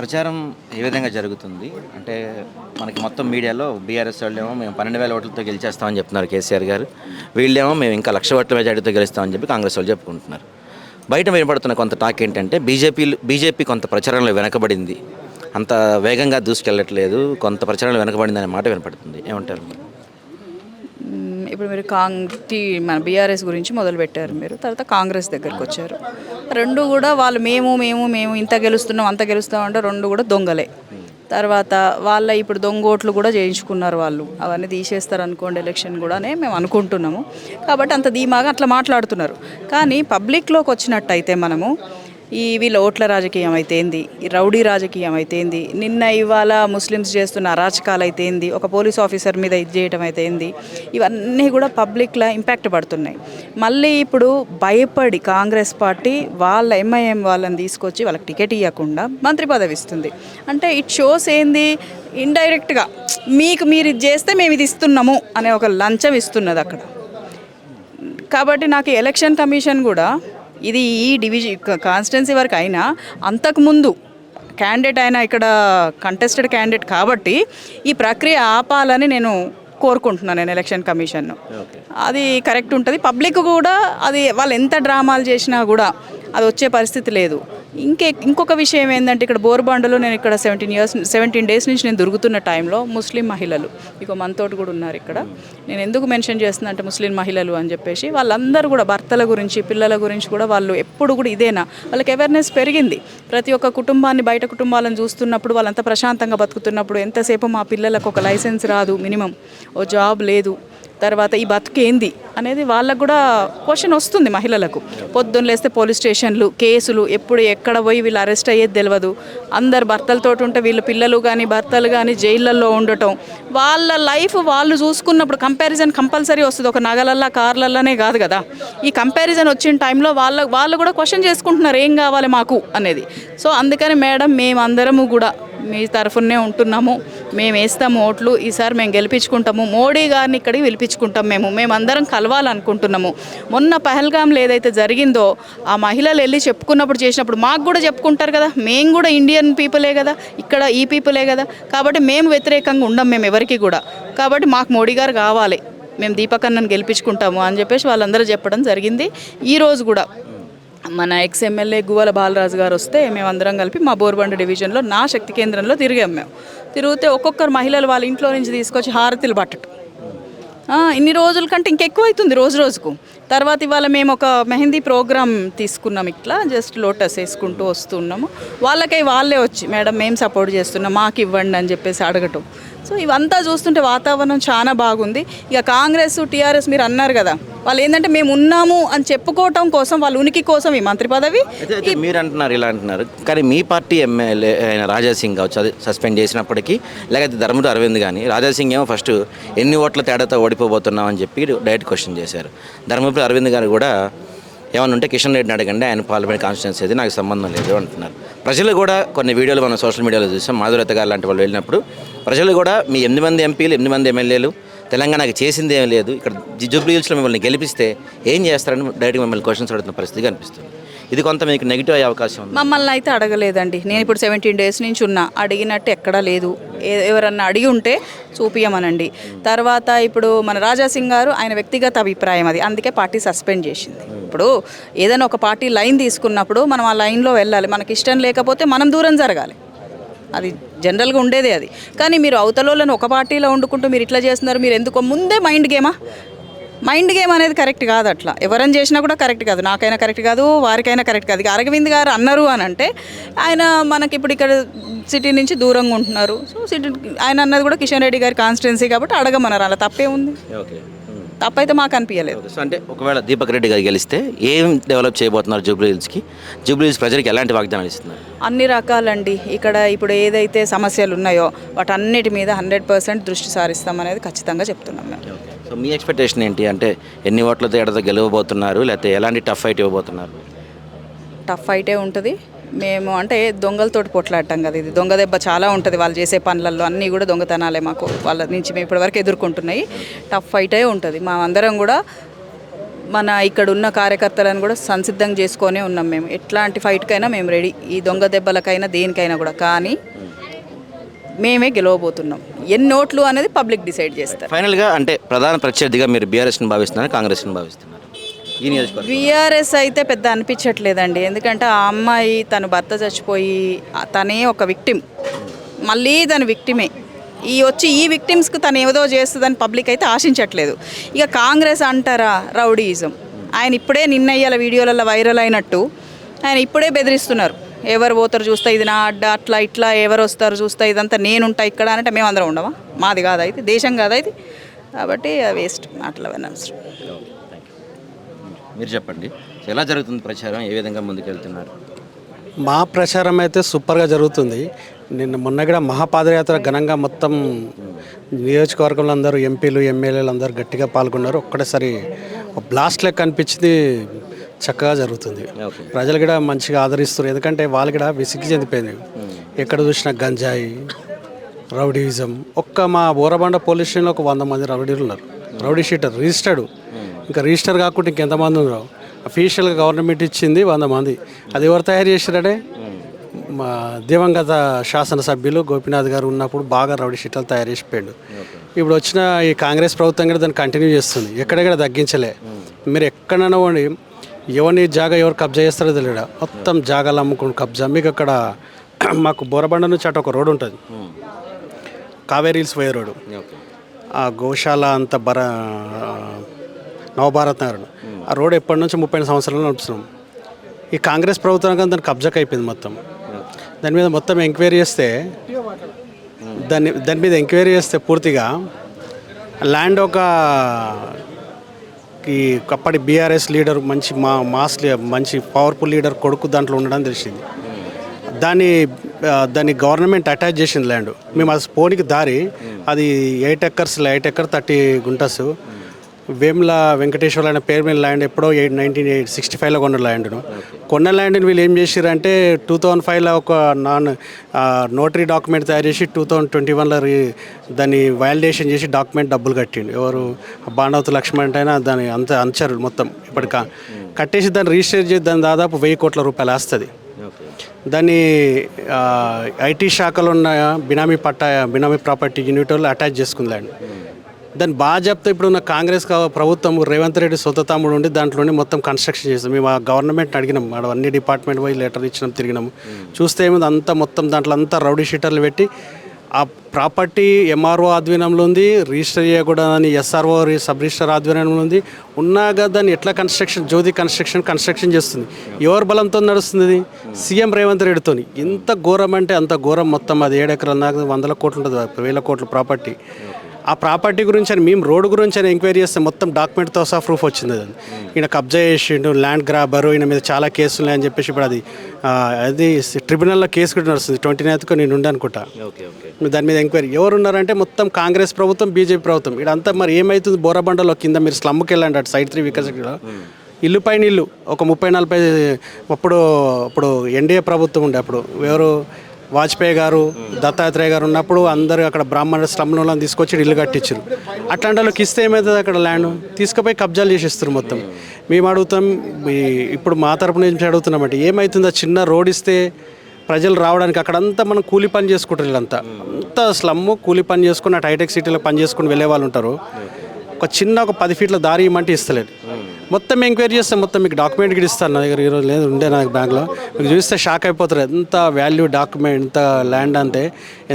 ప్రచారం ఏ విధంగా జరుగుతుంది? అంటే మనకి మొత్తం మీడియాలో బీఆర్ఎస్ వాళ్ళేమో మేము పన్నెండు వేల ఓట్లతో గెలిచేస్తామని చెప్తున్నారు కేసీఆర్ గారు. వీళ్ళేమో మేము ఇంకా లక్ష ఓట్ల మెజార్టీతో గెలుస్తామని చెప్పి కాంగ్రెస్ వాళ్ళు చెప్పుకుంటున్నారు. బయట వినపడుతున్న కొంత టాక్ ఏంటంటే బీజేపీ బీజేపీ కొంత ప్రచారంలో వెనకబడింది. అంత వేగంగా దూసుకెళ్ళట్లేదు. కొంత ప్రచారంలో వెనకబడింది అనే మాట వినపడుతుంది. ఏమంటారు ఇప్పుడు మీరు కాంగ్ టీ మన బీఆర్ఎస్ గురించి మొదలు పెట్టారు మీరు. తర్వాత కాంగ్రెస్ దగ్గరికి వచ్చారు. రెండు కూడా వాళ్ళు మేము మేము మేము ఇంత గెలుస్తున్నాం అంత గెలుస్తాం అంటే రెండు కూడా దొంగలే. తర్వాత వాళ్ళ ఇప్పుడు దొంగ ఓట్లు కూడా చేయించుకున్నారు వాళ్ళు. అవన్నీ తీసేస్తారు అనుకోండి ఎలక్షన్ కూడానే మేము అనుకుంటున్నాము. కాబట్టి అంత ధీమాగా అట్లా మాట్లాడుతున్నారు. కానీ పబ్లిక్లోకి వచ్చినట్టయితే మనము ఈ వీళ్ళ ఓట్ల రాజకీయం అయితే ఏంది రౌడీ రాజకీయం అయితే ఏంది నిన్న ఇవాళ ముస్లిమ్స్ చేస్తున్న అరాచకాలు అయితే ఏంది ఒక పోలీస్ ఆఫీసర్ మీద ఇది చేయటం అయితే ఏంది ఇవన్నీ కూడా పబ్లిక్లో ఇంపాక్ట్ పడుతున్నాయి. మళ్ళీ ఇప్పుడు భయపడి కాంగ్రెస్ పార్టీ వాళ్ళ ఎంఐఎం వాళ్ళని తీసుకొచ్చి వాళ్ళకి టికెట్ ఇవ్వకుండా మంత్రి పదవి ఇస్తుంది. అంటే ఇట్ షోస్ ఏంది? ఇండైరెక్ట్గా మీకు మీరు ఇది చేస్తే మేము ఇది ఇస్తున్నాము అనే ఒక లంచం ఇస్తున్నది అక్కడ. కాబట్టి నాకు ఎలక్షన్ కమిషన్ కూడా ఇది ఈ డివిజన్ కాన్స్టిట్యున్సీ వరకు అయినా అంతకుముందు క్యాండిడేట్ అయినా ఇక్కడ కంటెస్టెడ్ క్యాండిడేట్ కాబట్టి ఈ ప్రక్రియ ఆపాలని నేను కోరుకుంటున్నాను నేను ఎలక్షన్ కమిషన్ను. అది కరెక్ట్ ఉంటుంది. పబ్లిక్ కూడా అది వాళ్ళు ఎంత డ్రామాలు చేసినా కూడా అది వచ్చే పరిస్థితి లేదు. ఇంకే ఇంకొక విషయం ఏంటంటే ఇక్కడ బోర్బాండలో నేను ఇక్కడ సెవెంటీన్ ఇయర్స్ సెవెంటీన్ డేస్ నుంచి నేను దొరుకుతున్న టైంలో ముస్లిం మహిళలు ఇక మనతోటి కూడా ఉన్నారు ఇక్కడ. నేను ఎందుకు మెన్షన్ చేస్తున్నా అంటే ముస్లిం మహిళలు అని చెప్పేసి వాళ్ళందరూ కూడా భర్తల గురించి పిల్లల గురించి కూడా వాళ్ళు ఎప్పుడు కూడా ఇదేనా? వాళ్ళకి అవేర్నెస్ పెరిగింది. ప్రతి ఒక్క కుటుంబాన్ని బయట కుటుంబాలను చూస్తున్నప్పుడు వాళ్ళంతా ప్రశాంతంగా బతుకుతున్నప్పుడు ఎంతసేపు మా పిల్లలకు ఒక లైసెన్స్ రాదు మినిమం ఓ జాబ్ లేదు. తర్వాత ఈ బతుకేంది అనేది వాళ్ళకు కూడా క్వశ్చన్ వస్తుంది మహిళలకు. పొద్దున్న లేస్తే పోలీస్ స్టేషన్లు కేసులు ఎప్పుడు ఎక్కడ పోయి వీళ్ళు అరెస్ట్ అయ్యేది తెలియదు అందరు భర్తలతో ఉంటే వీళ్ళు పిల్లలు కానీ భర్తలు కానీ జైళ్ళల్లో ఉండటం. వాళ్ళ లైఫ్ వాళ్ళు చూసుకున్నప్పుడు కంపారిజన్ కంపల్సరీ వస్తుంది. ఒక నగలల్లా కార్లల్లోనే కాదు కదా. ఈ కంపారిజన్ వచ్చిన టైంలో వాళ్ళ వాళ్ళు కూడా క్వశ్చన్ చేసుకుంటున్నారు ఏం కావాలి మాకు? అనేది. సో అందుకని మేడం మేమందరము కూడా మీ తరఫునే ఉంటున్నాము. మేము వేస్తాము ఓట్లు ఈసారి మేము గెలిపించుకుంటాము. మోడీ గారిని ఇక్కడికి పిలిపించుకుంటాం మేము. మేమందరం కలవాలనుకుంటున్నాము. మొన్న పహల్గామ్లో ఏదైతే జరిగిందో ఆ మహిళలు వెళ్ళి చెప్పుకున్నప్పుడు చేసినప్పుడు మాకు కూడా చెప్పుకుంటారు కదా. మేము కూడా ఇండియన్ పీపులే కదా. ఇక్కడ ఈ పీపులే కదా. కాబట్టి మేము వ్యతిరేకంగా ఉండం మేము ఎవరికి కూడా. కాబట్టి మాకు మోడీ గారు కావాలి. మేము దీపకన్నను గెలిపించుకుంటాము అని చెప్పేసి వాళ్ళందరూ చెప్పడం జరిగింది. ఈరోజు కూడా మన ఎక్స్ ఎమ్మెల్యే గువ్వల బాలరాజు గారు వస్తే మేమందరం కలిపి మా బోర్బండ డివిజన్లో నా శక్తి కేంద్రంలో తిరిగాం మేము. తిరిగితే ఒక్కొక్కరు మహిళలు వాళ్ళ ఇంట్లో నుంచి తీసుకొచ్చి హారతిలు పట్టడం ఇన్ని రోజుల కంటే ఇంకెక్కువ అవుతుంది రోజు రోజుకు. తర్వాత ఇవాళ మేము ఒక మెహందీ ప్రోగ్రామ్ తీసుకున్నాం ఇట్లా జస్ట్ లోటస్ వేసుకుంటూ వస్తున్నాము వాళ్ళకై వాళ్ళే వచ్చి మేడం మేము సపోర్ట్ చేస్తున్నాం మాకు ఇవ్వండి అని చెప్పేసి అడగటం. సో ఇవంతా చూస్తుంటే వాతావరణం చాలా బాగుంది. ఇక కాంగ్రెస్ టీఆర్ఎస్ మీరు అన్నారు కదా వాళ్ళు ఏంటంటే మేము ఉన్నాము అని చెప్పుకోవటం కోసం వాళ్ళ ఉనికి కోసం ఈ మంత్రి పదవి. మీరు అంటున్నారు ఇలా అంటున్నారు. కానీ మీ పార్టీ ఎమ్మెల్యే అయిన రాజా సింగ్ కావచ్చు అది సస్పెండ్ చేసినప్పటికీ లేకపోతే ధర్మడు అరవింద్ కానీ రాజా సింగ్ ఏమో ఫస్ట్ ఎన్ని ఓట్ల తేడాతో ఓడిపోబోతున్నాం అని చెప్పి డైరెక్ట్ క్వశ్చన్ చేశారు. ధర్మపురి అరవింద్ గారు కూడా ఏమన్నా ఉంటే కిషన్ రెడ్డిని అడగండి ఆయన పార్లమెంట్ కాన్స్టిట్యున్సీ అయితే నాకు సంబంధం లేదు అంటున్నారు. ప్రజలు కూడా కొన్ని వీడియోలు మనం సోషల్ మీడియాలో చూసాం మాధురత గారు లాంటి వాళ్ళు వెళ్ళినప్పుడు ప్రజలు కూడా మీ ఎనిమిది మంది ఎంపీలు ఎనిమిది మంది ఎమ్మెల్యేలు తెలంగాణకి చేసింది ఏం లేదు. ఇక్కడ జూబ్లీ హిల్స్లో మిమ్మల్ని గెలిపిస్తే ఏం చేస్తారని డైరెక్ట్గా మిమ్మల్ని క్వశ్చన్స్ అడుగుతున్న పరిస్థితి కనిపిస్తుంది. ఇది కొంత మీకు నెగిటివ్ అయ్యే అవకాశం ఉంది. మమ్మల్ని అయితే అడగలేదండి. నేను ఇప్పుడు సెవెంటీన్ డేస్ నుంచి ఉన్నా. అడిగినట్టు ఎక్కడా లేదు. ఎవరన్నా అడిగి ఉంటే చూపియమనండి. తర్వాత ఇప్పుడు మన రాజాసింగ్ గారు ఆయన వ్యక్తిగత అభిప్రాయం అది. అందుకే పార్టీ సస్పెండ్ చేసింది. ఇప్పుడు ఏదైనా ఒక పార్టీ లైన్ తీసుకున్నప్పుడు మనం ఆ లైన్లో వెళ్ళాలి. మనకి ఇష్టం లేకపోతే మనం దూరం జరగాలి. అది జనరల్గా ఉండేదే అది. కానీ మీరు అవతలలో ఒక పార్టీలో వండుకుంటూ మీరు ఇట్లా చేస్తున్నారు మీరు ఎందుకో ముందే మైండ్ గేమా? మైండ్ గేమ్ అనేది కరెక్ట్ కాదు అట్లా. ఎవరైనా చేసినా కూడా కరెక్ట్ కాదు. నాకైనా కరెక్ట్ కాదు వారికైనా కరెక్ట్ కాదు. ఇక అరవింద్ గారు అన్నారు అని అంటే ఆయన మనకి ఇప్పుడు ఇక్కడ సిటీ నుంచి దూరంగా ఉంటున్నారు. సో సిటీ ఆయన అన్నది కూడా కిషన్ రెడ్డి గారి కాన్స్టిట్యున్సీ కాబట్టి అడగమన్నారు. అలా తప్పే ఉంది ఓకే. తప్పైతే మాకు అనిపించలేదు సో అంటే ఒకవేళ దీపక్ రెడ్డి గారు గెలిస్తే ఏం డెవలప్ చేయబోతున్నారు జూబ్లీ హిల్స్కి? జూబ్లీ హిల్స్ ప్రజలకు ఎలాంటి వాగ్దానాలు ఇస్తున్నారు? అన్ని రకాలండి. ఇక్కడ ఇప్పుడు ఏదైతే సమస్యలు ఉన్నాయో వాటన్నిటి మీద హండ్రెడ్ పర్సెంట్ దృష్టి సారిస్తామనేది ఖచ్చితంగా చెప్తున్నాం మేము. సో మీ ఎక్స్పెక్టేషన్ ఏంటి? అంటే ఎన్ని ఓట్ల తేడాతో గెలవబోతున్నారు? లేకపోతే ఎలాంటి టఫ్ ఫైట్ ఇవ్వబోతున్నారు? టఫ్ ఫైటే ఉంటుంది. మేము అంటే దొంగలతోటి పొట్లాడటం కదా ఇది. దొంగ దెబ్బ చాలా ఉంటుంది. వాళ్ళు చేసే పనులలో అన్నీ కూడా దొంగతనాలే మాకు. వాళ్ళ నుంచి మేము ఇప్పటివరకు ఎదుర్కొంటున్నాయి. టఫ్ ఫైటే ఉంటుంది. మా అందరం కూడా మన ఇక్కడ ఉన్న కార్యకర్తలను కూడా సంసిద్ధం చేసుకొనే ఉన్నాం మేము. ఎట్లాంటి ఫైట్కైనా మేము రెడీ. ఈ దొంగ దెబ్బలకైనా దేనికైనా కూడా. కానీ మేమే గెలవబోతున్నాం. ఎన్ని ఓట్లు అనేది పబ్లిక్ డిసైడ్ చేస్తారు. ఫైనల్గా అంటే ప్రధాన ప్రత్యర్థిగా మీరు బీఆర్ఎస్ని భావిస్తున్నారు కాంగ్రెస్ని భావిస్తున్నారు? ఈ నియోజకవర్గం బీఆర్ఎస్ అయితే పెద్ద అనిపించట్లేదండి. ఎందుకంటే ఆ అమ్మాయి తన భర్త చచ్చిపోయి తనే ఒక విక్టిమ్. మళ్ళీ తన విక్టిమే. ఈ వచ్చి ఈ విక్టిమ్స్కి తను ఏదో చేస్తుందని పబ్లిక్ అయితే ఆశించట్లేదు. ఇక కాంగ్రెస్ అంటారా రౌడీయిజం. ఆయన ఇప్పుడే నిన్న ఇయ్యాల వీడియోలలో వైరల్ అయినట్టు ఆయన ఇప్పుడే బెదిరిస్తున్నారు. ఎవరు పోతారు చూస్తా ఇది నా అడ్డ అట్లా ఇట్లా ఎవరు వస్తారు చూస్తా ఇదంతా నేనుంటా ఇక్కడ అంటే మేము అందరం ఉండమా? మాది కాదు అయితే దేశం కాదు అయితే కాబట్టి వేస్ట్ మాటలు అవన్నీ అవసరం. మీరు చెప్పండి. ఎలా జరుగుతుంది ప్రచారం? ఏ విధంగా ముందుకెళ్తున్నారు? మా ప్రచారం అయితే సూపర్గా జరుగుతుంది. నిన్న మొన్న కూడా మహాపాదయాత్ర ఘనంగా మొత్తం నియోజకవర్గంలో అందరూ ఎంపీలు ఎమ్మెల్యేలు అందరూ గట్టిగా పాల్గొన్నారు. ఒక్కటేసారి ఒక బ్లాస్ట్ లెక్క అనిపించింది చక్కగా జరుగుతుంది. ప్రజలు కూడా మంచిగా ఆదరిస్తారు ఎందుకంటే వాళ్ళు కూడా విసిగి చెందిపోయింది ఎక్కడ చూసినా గంజాయి రౌడీయిజం. ఒక్క మా బోరబండ పోలీస్ స్టేషన్లో ఒక వంద మంది రౌడీలు ఉన్నారు. Rowdy sheeter registered. ఇంకా రిజిస్టర్ కాకుండా ఇంకెంతమంది ఉన్నారు అఫీషియల్గా గవర్నమెంట్ ఇచ్చింది వంద మంది. అది ఎవరు తయారు చేశారంటే? మా దివంగత శాసనసభ్యులు గోపీనాథ్ గారు ఉన్నప్పుడు బాగా రౌడీ షీటర్లు తయారు చేసిపోయాడు ఇప్పుడు వచ్చిన ఈ కాంగ్రెస్ ప్రభుత్వం కూడా దాన్ని కంటిన్యూ చేస్తుంది. ఎక్కడెక్కడ తగ్గించలే. మీరు ఎక్కడైనా పోండి ఎవరిని జాగా ఎవరు కబ్జా చేస్తారో తెలియదు మొత్తం జాగాలు అమ్ముకుని కబ్జా. మీకు అక్కడ మాకు బోరబండ నుంచి అటు ఒక రోడ్ ఉంటుంది. కావేరీ హిల్స్ పోయే రోడ్డు. ఆ గోశాల అంత బర నవభారత్ నగర్ ఆ రోడ్ ఎప్పటి నుంచి ముప్పై సంవత్సరాలు నడుపుతున్నాం. ఈ కాంగ్రెస్ ప్రభుత్వానికి దాని కబ్జాకి అయిపోయింది మొత్తం. దాని మీద మొత్తం ఎంక్వైరీ చేస్తే దాన్ని దాని మీద ఎంక్వైరీ చేస్తే పూర్తిగా ల్యాండ్ ఒక ఈ అప్పటి బీఆర్ఎస్ లీడర్ మంచి మా మాస్ మంచి పవర్ఫుల్ లీడర్ కొడుకు దాంట్లో ఉండడం తెలిసింది. దాన్ని దాన్ని గవర్నమెంట్ అటాచ్ చేసింది ల్యాండ్. మేము అది పోనీకి దారి అది eight acres eight acre thirty guntas. Vemula Venkateshwara అనే పేరు మీద ల్యాండ్ ఎప్పుడో ఎయిట్ నైన్టీన్ ఎయిట్ సిక్స్టీ ఫైవ్లో కొన్న ల్యాండ్ను కొన్న ల్యాండ్ని వీళ్ళు ఏం చేశారంటే టూ థౌజండ్ ఫైవ్లో ఒక నాన్ నోటరీ డాక్యుమెంట్ తయారు చేసి టూ థౌజండ్ ట్వంటీ వన్లో దాన్ని వ్యాలిడేషన్ చేసి డాక్యుమెంట్ డబ్బులు కట్టిండు. ఎవరు బాణవతి లక్ష్మణ్ అయినా దాన్ని అంత అంచారు మొత్తం ఇప్పటికా కట్టేసి దాన్ని రిజిస్టర్ చేసి దాని దాదాపు వెయ్యి కోట్ల రూపాయలు వస్తుంది దాన్ని ఐటీ శాఖలో ఉన్న బినామీ పట్టా బినామీ ప్రాపర్టీ యూనిట్ వాళ్ళు అటాచ్ చేసుకుంది ల్యాండ్. దాన్ని బాగా చెప్తే ఇప్పుడు ఉన్న కాంగ్రెస్ ప్రభుత్వం రేవంత్ రెడ్డి సొంత తమ్ముడు ఉండి దాంట్లోనే మొత్తం కన్స్ట్రక్షన్ చేస్తాం మేము ఆ గవర్నమెంట్ అడిగినాం. అన్ని డిపార్ట్మెంట్ పోయి లెటర్ ఇచ్చినాం తిరిగినాము చూస్తే ఏముంది? అంతా మొత్తం దాంట్లో అంతా రౌడీ షీటర్లు పెట్టి ఆ ప్రాపర్టీ ఎంఆర్ఓ ఆధ్వర్యంలో ఉంది రిజిస్టర్ చేయకూడదని ఎస్ఆర్ఓ సబ్ రిజిస్టర్ ఆధ్వర్యంలో ఉంది. ఉన్నాగా దాన్ని ఎట్లా కన్స్ట్రక్షన్ జ్యోతి కన్స్ట్రక్షన్ కన్స్ట్రక్షన్ చేస్తుంది. ఎవరి బలంతో నడుస్తుంది ఇది? సీఎం రేవంత్ రెడ్డితోని. ఎంత ఘోరం అంటే అంత ఘోరం మొత్తం అది ఏడు ఎకరాల దాకా వందల కోట్లు ఉంటుంది వేల కోట్ల ప్రాపర్టీ ఆ ప్రాపర్టీ గురించి అని మేము రోడ్ గురించి అని ఎంక్వైరీ చేస్తే మొత్తం డాక్యుమెంట్తో సహా ప్రూఫ్ వచ్చింది అది. ఈయన కబ్జా చేసిండు ల్యాండ్ గ్రాబర్ ఈయన మీద చాలా కేసులు ఉన్నాయని చెప్పేసి ఇప్పుడు అది అది ట్రిబ్యునల్లో కేసు కూడా నడుస్తుంది. ట్వంటీ నైన్త్కు నేను ఉండే అనుకుంటా. దాని మీద ఎంక్వైరీ. ఎవరు ఉన్నారంటే మొత్తం కాంగ్రెస్ ప్రభుత్వం బీజేపీ ప్రభుత్వం. ఇదంతా మరి ఏమవుతుంది బోరబండలో కింద మీరు స్లమ్కి వెళ్ళండి అటు సైడ్ త్రీ వికసిలో ఇల్లు పైన ఇల్లు. ఒక ముప్పై నలభై అప్పుడు అప్పుడు ఎన్డీఏ ప్రభుత్వం ఉండే అప్పుడు. ఎవరు? వాజ్పేయి గారు దత్తాత్రేయ గారు ఉన్నప్పుడు అందరూ అక్కడ బ్రాహ్మణ స్లమ్లో తీసుకొచ్చి ఇల్లు కట్టించారు అట్లాంటి వాళ్ళకి ఇస్తే ఏమవుతుంది అక్కడ ల్యాండ్ తీసుకుపోయి కబ్జాలు చేసేస్తారు మొత్తం. మేము అడుగుతాం ఇప్పుడు మా తరపు నుంచి అడుగుతున్నామంటే ఏమవుతుందో చిన్న రోడ్ ఇస్తే ప్రజలు రావడానికి అక్కడంతా మనం కూలి పని చేసుకుంటారు వీళ్ళంతా. అంతా స్లమ్ము కూలి పని చేసుకుని అటు హైటెక్ సిటీలో పని చేసుకుని వెళ్ళే వాళ్ళు ఉంటారు. ఒక చిన్న ఒక పది ఫీట్ల దారి ఇవ్వమంటే ఇస్తలేదు. మొత్తం ఎంక్వైరీ చేస్తే మొత్తం మీకు డాక్యుమెంట్ కూడా ఇస్తాను నా దగ్గర. ఈరోజు లేదు ఉండే నాకు బ్యాంక్లో. మీకు చూస్తే షాక్ అయిపోతారు. ఎంత వాల్యూ డాక్యుమెంట్ ఎంత ల్యాండ్ అంతే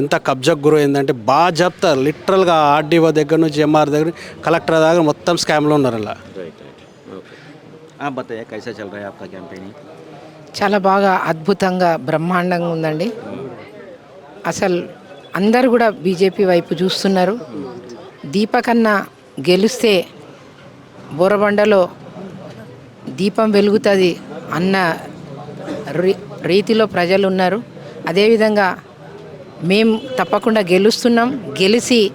ఎంత కబ్జా గురు అయిందంటే బాగా చెప్తారు. లిటరల్గా ఆర్డీఓ దగ్గర నుంచి ఎంఆర్ దగ్గర కలెక్టర్ దగ్గర మొత్తం స్కామ్లో ఉన్నారు అలా. చాలా బాగా అద్భుతంగా బ్రహ్మాండంగా ఉందండి. అసలు అందరు కూడా బీజేపీ వైపు చూస్తున్నారు. దీపకన్నా గెలిస్తే బోరబండలో దీపం వెలుగుతుంది అన్న రీ- రీతిలో ప్రజలు ఉన్నారు అదేవిధంగా మేము తప్పకుండా గెలుస్తున్నాం. గెలిచి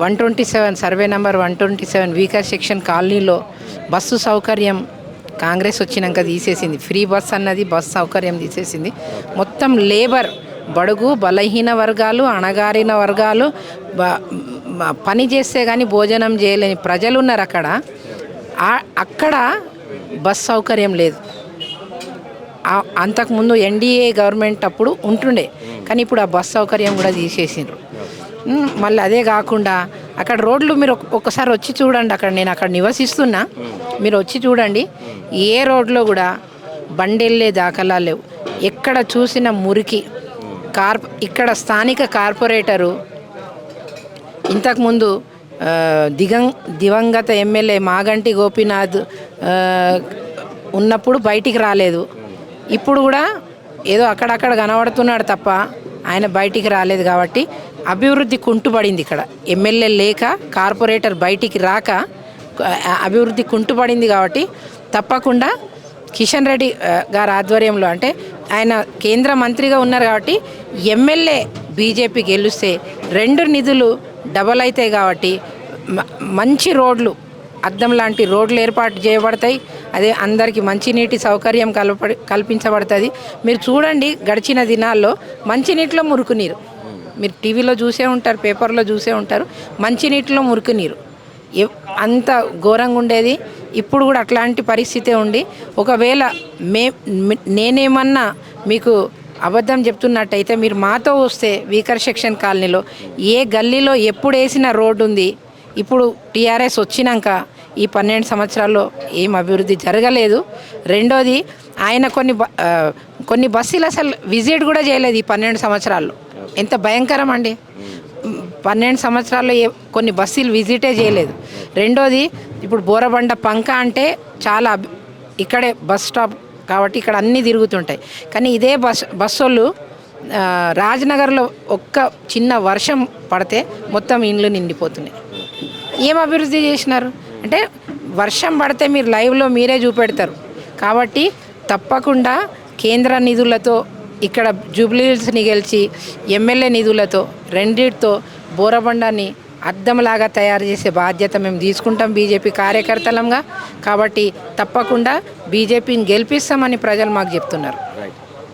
one twenty seven survey number one twenty seven weaker section కాలనీలో బస్సు సౌకర్యం కాంగ్రెస్ వచ్చినాక తీసేసింది. ఫ్రీ బస్ అన్నది బస్ సౌకర్యం తీసేసింది. మొత్తం లేబర్ బడుగు బలహీన వర్గాలు అణగారిన వర్గాలు పని చేస్తే కానీ భోజనం చేయలేని ప్రజలు ఉన్నారు అక్కడ అక్కడ బస్ సౌకర్యం లేదు. అంతకుముందు ఎన్డీఏ గవర్నమెంట్ అప్పుడు ఉంటుండే. కానీ ఇప్పుడు ఆ బస్ సౌకర్యం కూడా తీసేసిండ్రు. మళ్ళీ అదే కాకుండా అక్కడ రోడ్లు మీరు ఒక్కసారి వచ్చి చూడండి. అక్కడ నేను అక్కడ నివసిస్తున్నా. మీరు వచ్చి చూడండి. ఏ రోడ్లో కూడా బండి వెళ్ళే దాఖలా లేవు. ఎక్కడ చూసిన మురికి కార్ ఇక్కడ స్థానిక కార్పొరేటరు ఇంతకుముందు దిగం దివంగత ఎమ్మెల్యే మాగంటి గోపీనాథ్ ఉన్నప్పుడు బయటికి రాలేదు. ఇప్పుడు కూడా ఏదో అక్కడక్కడ కనబడుతున్నాడు తప్ప ఆయన బయటికి రాలేదు కాబట్టి అభివృద్ధి కుంటుపడింది ఇక్కడ. ఎమ్మెల్యే లేక కార్పొరేటర్ బయటికి రాక అభివృద్ధి కుంటుపడింది కాబట్టి తప్పకుండా కిషన్ రెడ్డి గారి ఆధ్వర్యంలో అంటే ఆయన కేంద్ర మంత్రిగా ఉన్నారు కాబట్టి ఎమ్మెల్యే బీజేపీ గెలిస్తే రెండు నిధులు డబల్ అవుతాయి కాబట్టి మంచి రోడ్లు అద్దం లాంటి రోడ్లు ఏర్పాటు చేయబడతాయి. అదే అందరికీ మంచినీటి సౌకర్యం కల్ప కల్పించబడుతుంది. మీరు చూడండి గడిచిన దినాల్లో మంచినీటిలో మురుకు నీరు. మీరు టీవీలో చూసే ఉంటారు పేపర్లో చూసే ఉంటారు మంచినీటిలో మురుకు నీరు. అంత ఘోరంగా ఉండేది. ఇప్పుడు కూడా అట్లాంటి పరిస్థితే ఉండి ఒకవేళ మే నేనేమన్నా మీకు అబద్ధం చెప్తున్నట్టయితే మీరు మాతో వస్తే వీకర్ సెక్షన్ కాలనీలో ఏ గల్లీలో ఎప్పుడు వేసిన రోడ్డు ఉంది ఇప్పుడు టీఆర్ఎస్ వచ్చినాక ఈ పన్నెండు సంవత్సరాల్లో ఏం అభివృద్ధి జరగలేదు. రెండోది ఆయన కొన్ని బ- కొన్ని బస్సులు అసలు విజిట్ కూడా చేయలేదు ఈ పన్నెండు సంవత్సరాల్లో. ఎంత భయంకరం అండి. పన్నెండు సంవత్సరాల్లో ఏ కొన్ని బస్సులు విజిటే చేయలేదు. రెండోది ఇప్పుడు బోరబండ పంక అంటే చాలా ఇక్కడే బస్ స్టాప్ కాబట్టి ఇక్కడ అన్నీ తిరుగుతుంటాయి. కానీ ఇదే బస్ బస్సు వాళ్ళు రాజ్నగర్లో ఒక్క చిన్న వర్షం పడితే మొత్తం ఇండ్లు నిండిపోతున్నాయి. ఏం అభివృద్ధి చేసినారు? అంటే వర్షం పడితే మీరు లైవ్లో మీరే చూపెడతారు. కాబట్టి తప్పకుండా కేంద్ర నిధులతో ఇక్కడ జూబ్లీహిల్స్ని గెలిచి ఎమ్మెల్యే నిధులతో రెండిటితో బోరబండాన్ని అద్దంలాగా తయారు చేసే బాధ్యత మేము తీసుకుంటాం బీజేపీ కార్యకర్తలంగా. కాబట్టి తప్పకుండా బీజేపీని గెలిపిస్తామని ప్రజలు మాకు చెప్తున్నారు.